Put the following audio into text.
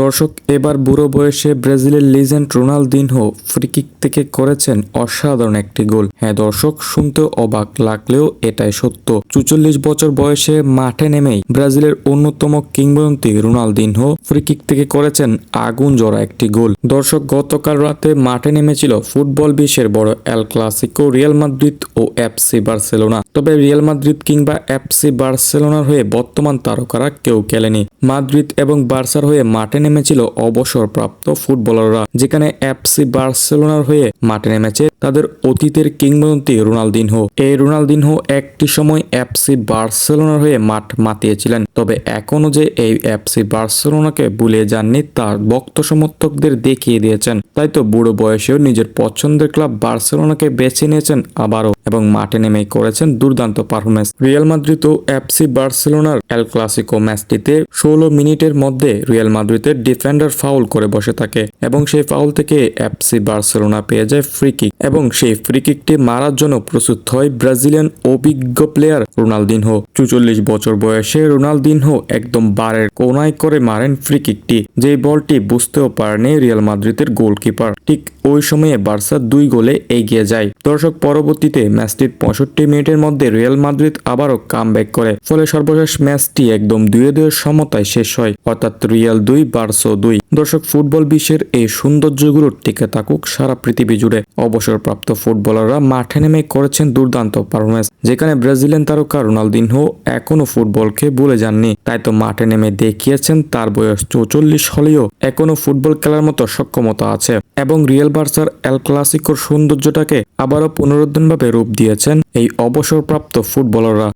দর্শক, এবার বুড়ো বয়সে ব্রাজিলের লিজেন্ড রোনালদিনহো ফ্রিকিক থেকে করেছেন অসাধারণ একটি গোল। হ্যাঁ দর্শক, শুনতেও অবাক লাগলেও এটাই সত্য। চুচল্লিশ বছর বয়সে মাঠে নেমেই ব্রাজিলের অন্যতম কিংবদন্তি রোনালদিনহো ফ্রিকিক থেকে করেছেন আগুন জড়া একটি গোল। দর্শক, গতকাল রাতে মাঠে নেমেছিল ফুটবল বিশ্বের বড় এল ক্লাসিকো, রিয়াল মাদ্রিদ ও এফসি বার্সেলোনা। তবে রিয়াল মাদ্রিদ কিংবা এফসি বার্সেলোনার হয়ে বর্তমান তারকারা কেউ খেলেনি। মাদ্রিদ এবং বার্সার হয়ে মাঠে নেমেছিল অবসরপ্রাপ্ত ফুটবলাররা, যেখানে এফসি বার্সেলোনার হয়ে মাঠে নেমেছে তাদের অতীতের কিংবদন্তি রোনালদিনহো। এই রোনালদিনহো একটি সময় এফসি বার্সেলোনার হয়ে মাঠ মাতিয়েছিলেন, তবে এখনও যে এই এফসি বার্সেলোনাকে ভুলিয়ে যাননি তার ভক্ত সমর্থকদের দেখিয়ে দিয়েছেন। তাই তো বুড়ো বয়সেও নিজের পছন্দের ক্লাব বার্সেলোনাকে বেছে নিয়েছেন আবারও। এবং মাঠে নেমেই করেছেন দুর্দান্ত পারফরমেন্স রিয়াল মাদ্রিদ ও এফসি বার্সেলোনার এল ক্লাসিকো ম্যাচটিতে ষোলো মিনিটের মধ্যে রিয়াল মাদ্রিদের ডিফেন্ডার ফাউল করে বসে থাকে এবং সেই ফাউল থেকে এফসি বার্সেলোনা পেয়ে যায় ফ্রি কিক এবং সেই ফ্রি কিকটি মারার জন্য প্রস্তুত হয় ব্রাজিলিয়ান অভিজ্ঞ প্লেয়ার রোনালদিনহো। চুচল্লিশ বছর বয়সে রোনালদিনহো একদম বারের কোনায় করে মারেন ফ্রি কিকটি যে বলটি বুঝতেও পারেনি রিয়াল মাদ্রিদের গোলকিপার ঠিক ওই সময়ে বার্সা দুই গোলে এগিয়ে যায়। দর্শক, পরবর্তীতে ম্যাচটির পঁয়ষট্টি মিনিটের মধ্যে রিয়াল মাদ্রিদ আবারও কাম করে। ফলে সর্বশেষ ম্যাচটি একদম দুয়ে দুয়ে সমতায় শেষ হয়। অর্থাৎ রিয়াল দুই, বার্সো দুই। দর্শক, ফুটবল বিশ্বের এই সৌন্দর্যগুলো টিকে থাকুক সারা পৃথিবী জুড়ে। অবসরপ্রাপ্ত ফুটবলাররা মাঠে নেমে করেছেন দুর্দান্ত পারফরমেন্স যেখানে ব্রাজিলিয়ান তারকা রোনালদিনহো এখনও ফুটবলকে ভুলে যাননি। তাই তো মাঠে নেমে দেখিয়েছেন তার বয়স চৌচল্লিশ হলেও এখনও ফুটবল খেলার মতো সক্ষমতা আছে এবং রিয়েল বার্সার এল ক্লাসিকোর সৌন্দর্যটাকে আবারও পুনরুদ্ধানভাবে রূপ দিয়েছেন এই অবসরপ্রাপ্ত ফুটবলাররা।